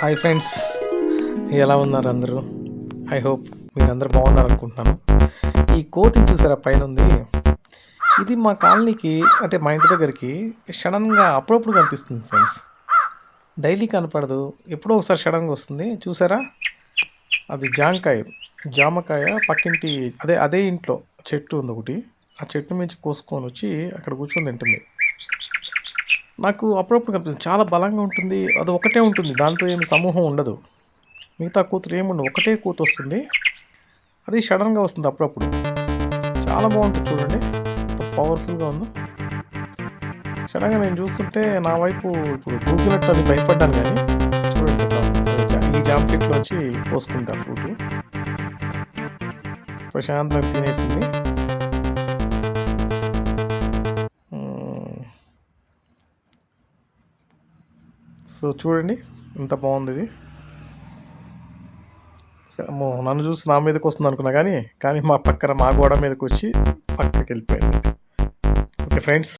Hi friends ఎలా ఉన్నారు అందరూ? ఐ హోప్ మీరు బాగున్నారు అనుకుంటున్నాను ఈ కోతిని చూసారా? పైన ఉంది ఇది మా కాలనీకి అంటే మా ఇంటి దగ్గరికి సడన్గా అప్పుడప్పుడు కనిపిస్తుంది ఫ్రెండ్స్ డైలీ కనపడదు. ఎప్పుడో ఒకసారి సడన్గా వస్తుంది. చూసారా? అది జామకాయ. జామకాయ పక్కింటి అదే అదే ఇంట్లో చెట్టు ఉంది ఒకటి. ఆ చెట్టు నుంచి కోసుకొని వచ్చి అక్కడ కూర్చొని తింటుంది. నాకు అప్పుడప్పుడు కనిపిస్తుంది. చాలా బలంగా ఉంటుంది. అది ఒకటే ఉంటుంది. దాంతో ఏమి సమూహం ఉండదు. మిగతా కూతురు ఏముండదు ఒకటే కూతు వస్తుంది. అది సడన్గా వస్తుంది అప్పుడప్పుడు. చాలా బాగుంటుంది చూడండి. పవర్ఫుల్గా ఉంది. సడన్గా నేను చూస్తుంటే నా వైపు ఇప్పుడు దూకినట్టు అది భయపడ్డాను కానీ చూడండి ఈ జామ వచ్చి కోసుకుంది ఆ ఫ్రూట్. ప్రశాంతంగా తినేసింది. సో చూడండి ఎంత బాగుంది ఇది అమ్మో నన్ను చూసి నా మీదకి వస్తుంది అనుకున్నా కానీ కానీ మా పక్కన మా గోడ మీదకి వచ్చి పక్కకి వెళ్ళిపోయింది ఓకే ఫ్రెండ్స్